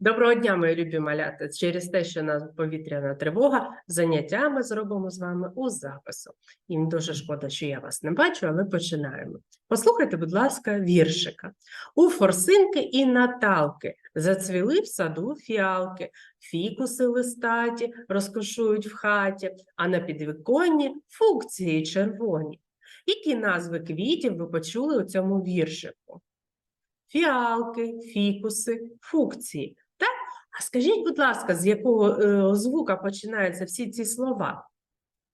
Доброго дня, мої любі малята. Через те, що у нас повітряна тривога, заняття ми зробимо з вами у запису. Їм дуже шкода, що я вас не бачу, але починаємо. Послухайте, будь ласка, віршика. У форсинки і Наталки зацвіли в саду фіалки, фікуси листаті розкошують в хаті, а на підвіконні фукції червоні. Які назви квітів ви почули у цьому віршику? Фіалки, фікуси, фукції. А скажіть, будь ласка, з якого е, звука починаються всі ці слова?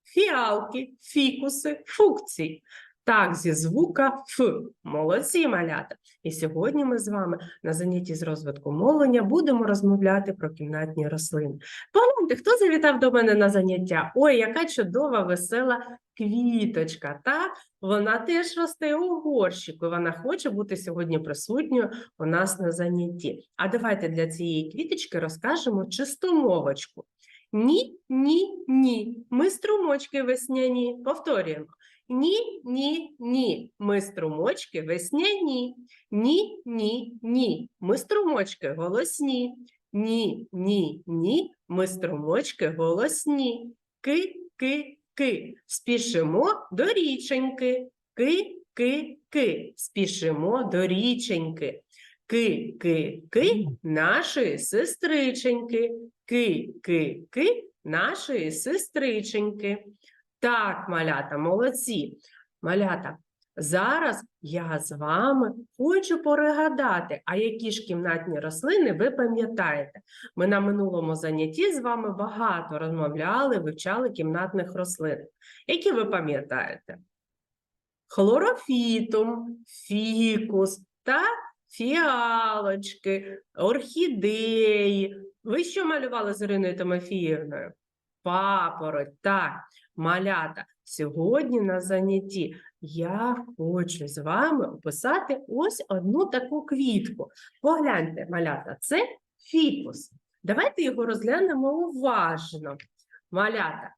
Фіалки, фікуси, фукції. Так, зі звука Ф. Молодці малята. І сьогодні ми з вами на занятті з розвитку мовлення будемо розмовляти про кімнатні рослини. Погляньте, хто завітав до мене на заняття? Ой, яка чудова, весела квіточка. Так? Вона теж росте у горщику. Вона хоче бути сьогодні присутньою у нас на занятті. А давайте для цієї квіточки розкажемо чисту мовочку. Ні, ні, ні. Ми струмочки весняні. Повторюємо. Ні, ні, ні. Ми струмочки весняні. Ні, ні, ні. Ми струмочки голосні. Ні, ні, ні. Ми струмочки голосні. Ки, ки, ки. Спішимо до річеньки. Ки, ки, ки. Спішимо до річеньки. Ки, ки, ки нашої сестриченьки. Ки, ки, ки нашої сестриченьки. Так, малята, молодці. Малята, зараз я з вами хочу перегадати, а які ж кімнатні рослини ви пам'ятаєте? Ми на минулому занятті з вами багато розмовляли, вивчали кімнатних рослин. Які ви пам'ятаєте? Хлорофітум, фікус та фіалочки, орхідеї. Ви що малювали з Іриною Тимофіївною? Папороть, так, малята. Сьогодні на занятті я хочу з вами описати ось одну таку квітку. Погляньте, малята, це фікус. Давайте його розглянемо уважно. Малята,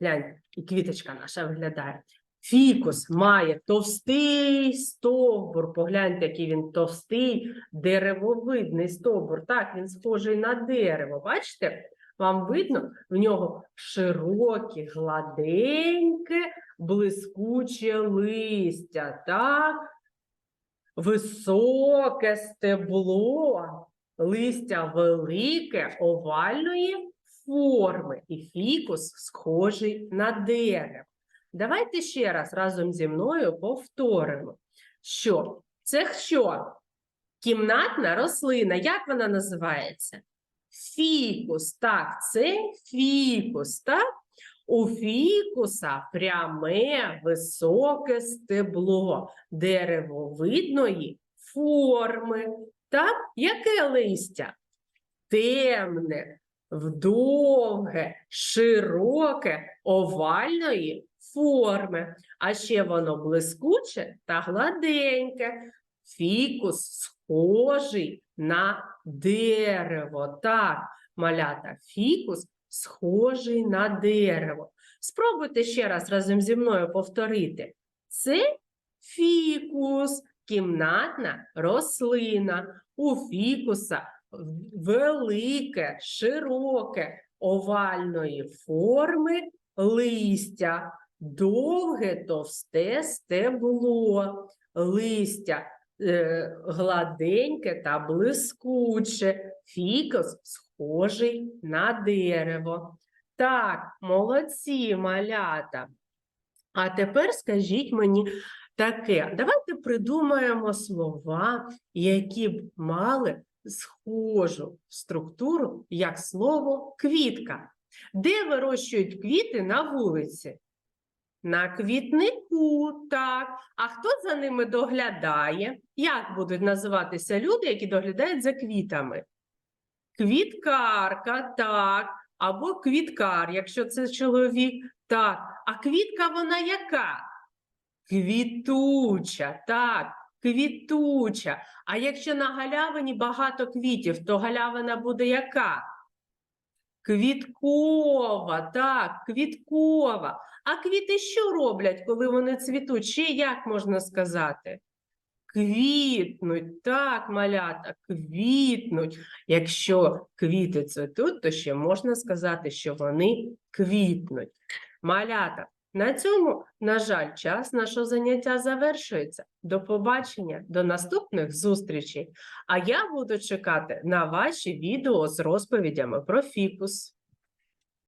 гляньте, і квіточка наша виглядає. Фікус має товстий стовбур. Погляньте, який він товстий, деревовидний стовбур. Так, він схожий на дерево. Бачите? Вам видно, в нього широке, гладеньке, блискуче листя, так? Високе стебло, листя велике, овальної форми, і фікус схожий на дерево. Давайте ще раз разом зі мною повторимо, що це що? Кімнатна рослина, як вона називається? Фікус, так, це фікус, так? У фікуса пряме високе стебло деревовидної форми. Так, яке листя? Темне, вдовге, широке, овальної форми, а ще воно блискуче та гладеньке. Фікус схожий на дерево. Так, малята, фікус схожий на дерево. Спробуйте ще раз разом зі мною повторити. Це фікус, кімнатна рослина. У фікуса велике, широке, овальної форми листя, довге товсте стебло, листя е, гладеньке та блискуче, фікус схожий на дерево. Так, молодці, малята. А тепер скажіть мені таке: давайте придумаємо слова, які б мали схожу структуру, як слово квітка. Де вирощують квіти на вулиці? На квітнику, так. А хто за ними доглядає? Як будуть називатися люди, які доглядають за квітами? Квіткарка, так. Або квіткар, якщо це чоловік, так. А квітка вона яка? Квітуча, так, квітуча. А якщо на галявині багато квітів, то галявина буде яка? Квіткова, так, квіткова. А квіти що роблять, коли вони цвітуть? Ще як можна сказати? Квітнуть, так, малята, квітнуть. Якщо квіти цвітуть, то ще можна сказати, що вони квітнуть. Малята, на цьому, на жаль, час нашого заняття завершується. До побачення, до наступних зустрічей. А я буду чекати на ваші відео з розповідями про фікус.